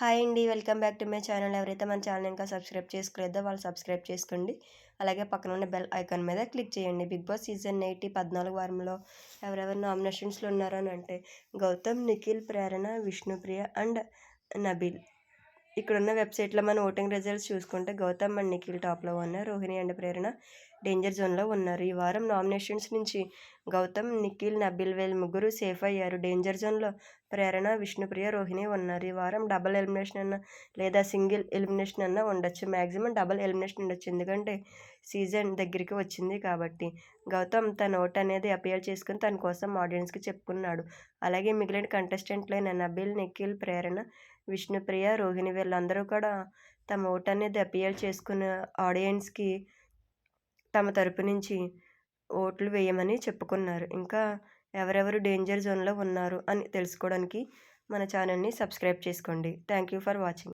Hi అండి. Welcome back to my channel. ఎవరైతే మన ఛానల్ ఇంకా సబ్స్క్రైబ్ చేసుకోలేదో వాళ్ళు సబ్స్క్రైబ్ చేసుకోండి. అలాగే పక్కన ఉన్న బెల్ ఐకాన్ మీద క్లిక్ చేయండి. బిగ్ బాస్ సీజన్ ఎయిట్ పద్నాలుగు వారంలో ఎవరెవరు నామినేషన్స్లో ఉన్నారని అంటే గౌతమ్ నిఖిల్ ప్రేరణ విష్ణుప్రియ అండ్ నబీల్. ఇక్కడున్న వెబ్సైట్లో మన ఓటింగ్ రిజల్ట్స్ చూసుకుంటే గౌతమ్ అండ్ నిఖిల్ టాప్లో ఉన్నారు. రోహిణి అండ్ ప్రేరణ డేంజర్ జోన్లో ఉన్నారు. ఈ వారం నామినేషన్స్ నుంచి గౌతమ్ నిఖిల్ నబిల్ వేల్ ముగ్గురు సేఫ్ అయ్యారు. డేంజర్ జోన్లో ప్రేరణ విష్ణుప్రియ రోహిణి ఉన్నారు. ఈ వారం డబల్ ఎలిమినేషన్ అన్న లేదా సింగిల్ ఎలిమినేషన్ అన్న ఉండొచ్చు. మ్యాక్సిమం డబల్ ఎలిమినేషన్ ఉండొచ్చు. ఎందుకంటే సీజన్ దగ్గరికి వచ్చింది కాబట్టి గౌతమ్ తన ఓట్ అనేది అపియర్ చేసుకుని తన కోసం ఆడియన్స్కి చెప్పుకున్నాడు. అలాగే మిగిలిన కంటెస్టెంట్లైన నబిల్ నిఖిల్ ప్రేరణ విష్ణుప్రియ రోహిణి వీళ్ళందరూ కూడా తమ ఓట్ అనేది అపియర్ చేసుకున్న ఆడియన్స్కి తమ తరపు నుంచి ఓట్లు వేయమని చెప్పుకున్నారు. ఇంకా ఎవరెవరు డేంజర్ జోన్లో ఉన్నారు అని తెలుసుకోవడానికి మన ఛానల్ని సబ్స్క్రైబ్ చేసుకోండి. Thank you for watching.